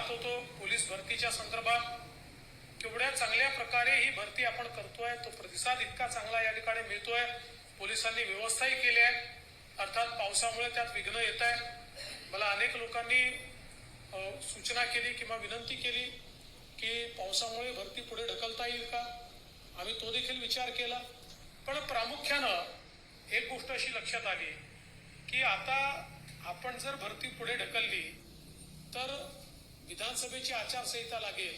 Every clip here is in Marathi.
पाहत होतो पोलीस भरतीच्या संदर्भात केवढ्या चांगल्या प्रकारे ही भरती आपण करतोय तो प्रतिसाद इतका चांगला या ठिकाणी मिळतोय. पोलिसांनी व्यवस्थाही केली आहे. अर्थात पावसामुळे त्यात विघ्न येत आहे. मला अनेक लोकांनी सूचना केली किंवा विनंती केली की पावसामुळे भरती पुढे ढकलता येईल का? आम्ही तो देखील विचार केला. पण प्रामुख्यानं एक गोष्ट अशी लक्षात आली की आता आपण जर भरती पुढे ढकलली विधानसभेची आचारसंहिता लागेल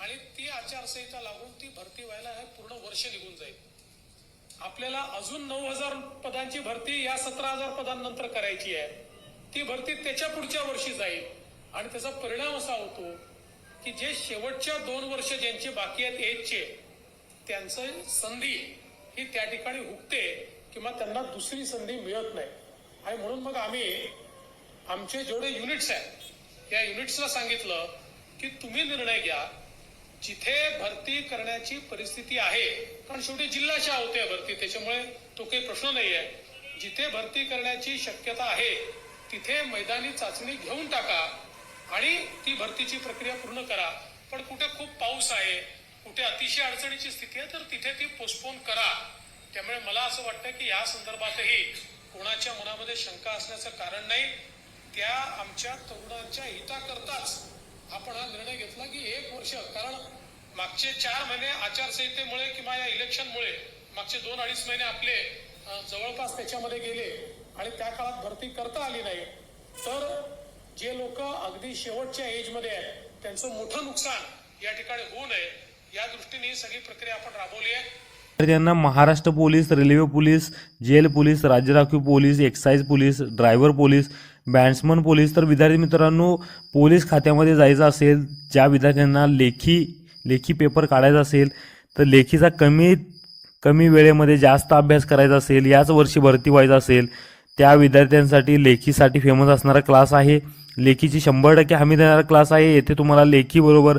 आणि ती आचारसंहिता लागून ती भरती व्हायला हे पूर्ण वर्ष निघून जाईल. आपल्याला अजून नऊ हजार पदांची भरती या सतरा हजार पदांनंतर करायची आहे. ती भरती त्याच्या पुढच्या वर्षी जाईल. आणि त्याचा परिणाम असा होतो की जे शेवटच्या दोन वर्ष ज्यांचे बाकी आहेत एजचे त्यांचं संधी ही त्या ठिकाणी हुकते किंवा त्यांना दुसरी संधी मिळत नाही. आणि म्हणून मग आम्ही आमचे जेवढे युनिट्स आहेत या युनिट्सला सांगितलं की तुम्ही निर्णय घ्या. जिथे भरती करण्याची परिस्थिती आहे कारण शेवटी जिल्ह्याच्या होते भरती त्याच्यामुळे तो काही प्रश्न नाही आहे जिथे भरती करण्याची शक्यता आहे तिथे मैदानी चाचणी घेऊन टाका आणि ती भरतीची प्रक्रिया पूर्ण करा. पण कुठे खूप पाऊस आहे कुठे अतिशय अडचणीची स्थिती आहे तर तिथे ती पोस्टपोन करा. त्यामुळे मला असं वाटतं की या संदर्भातही कोणाच्या मनामध्ये शंका असण्याचं कारण नाही. त्या आमच्या तरुणांच्या हिताकरताच आपण हा निर्णय घेतला की एक वर्ष कारण मागचे चार महिने आचारसंहितेमुळे किंवा या इलेक्शनमुळे मागचे दोन अडीच महिने आपले जवळपास त्याच्यामध्ये गेले आणि त्या काळात भरती करता आली नाही. तर जे लोक अगदी शेवटच्या एजमध्ये आहेत त्यांचं मोठं नुकसान या ठिकाणी होऊ नये या दृष्टीने ही सगळी प्रक्रिया आपण राबवली आहे. त्यांना Maharashtra police railway police jail police राज्य राखीव police excise police driver police batsman police. तर विद्यार्थी मित्रांनो पोलीस खात्यामध्ये जायचं असेल ज्या विद्यार्थ्यांना लेखी लेखी पेपर काढायचा असेल तर लेखीचा कमी कमी वेळेमध्ये जास्त अभ्यास करायचा असेल याच वर्षी भरती व्हायचं असेल त्या विद्यार्थ्यांसाठी लेखीसाठी फेमस असणारा क्लास आहे. लेखीची शंभर टक्के हमी देणारा क्लास आहे. येथे तुम्हाला लेखीबरोबर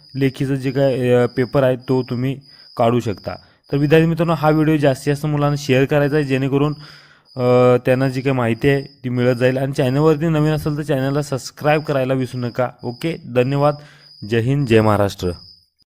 लेखीचं जे काय पेपर आहे तो तुम्ही काढू शकता. तर विद्यार्थी मित्रांनो हा व्हिडिओ जास्तीत जास्त मुलांना शेअर करायचा आहे जेणेकरून त्यांना जी काही माहिती आहे ती मिळत जाईल. आणि चॅनलवरती नवीन असेल तर चॅनलला सबस्क्राईब करायला विसरू नका. ओके धन्यवाद. जय हिंद जय महाराष्ट्र.